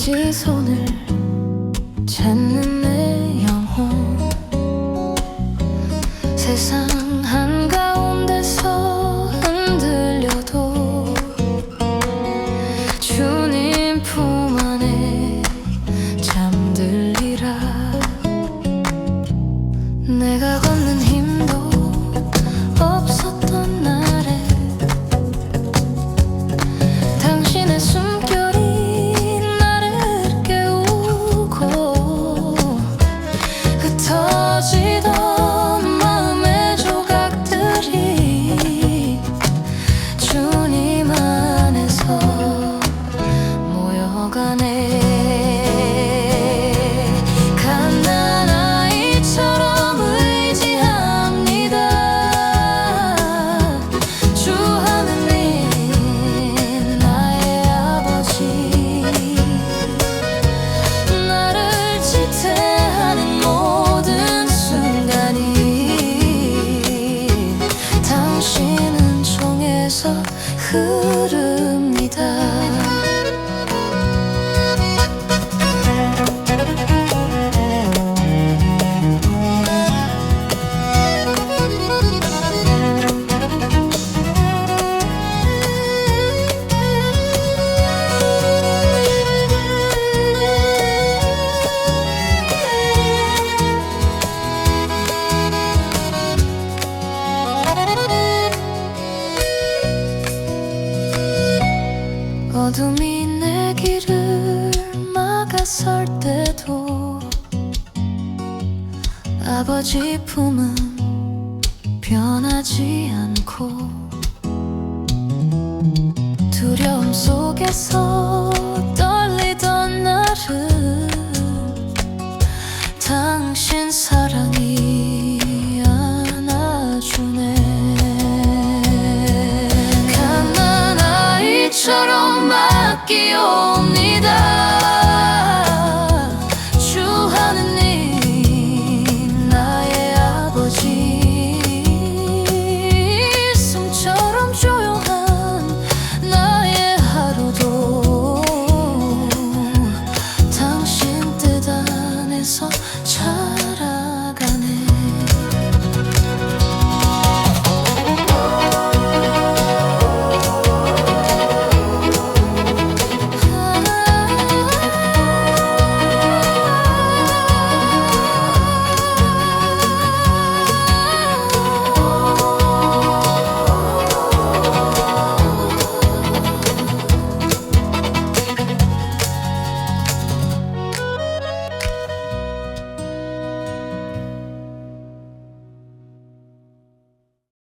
아버지 손을 찾는 내 영혼. 세상 한가운데서 흔들려도 주님 품 안에 잠들리라. 내가 걷는 힘 종에 어둠이 내 길을 막아설 때도 아버지 품은 변하지 않고 두려움 속에서